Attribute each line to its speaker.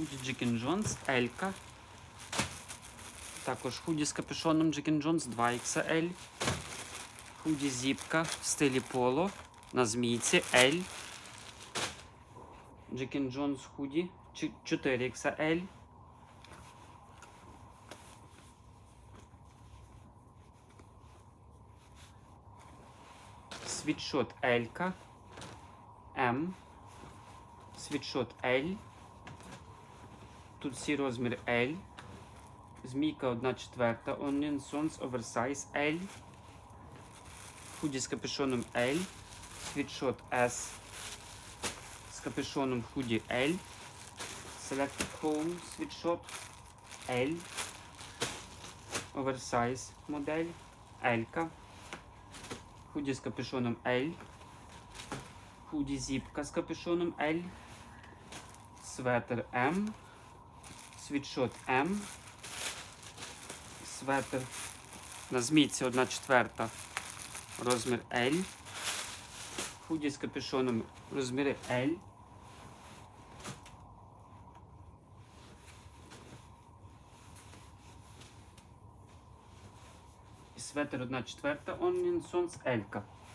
Speaker 1: Худі Джекін Джонс, Елька. Також худі з капюшоном Джекін Джонс 2XL. Худі зіпка в стилі поло на змійці L. Джекін Джонс худі 4XL. Світшот Елька. М. Світшот L. Тут всі розмір L. Змійка 1 четверта. Onion Sons Oversize L. Худі з капюшоном L. Світшот S. З капюшоном худі L. Selected Home світшот L. Oversize модель. L. Худі з капюшоном L. Худі зіпка з капюшоном L. Светер М. Світшот М. Светер на змійці 1 четверта. Розмір L. Худі з капюшоном розміри L. І светер 1 четверта Onion Sons L.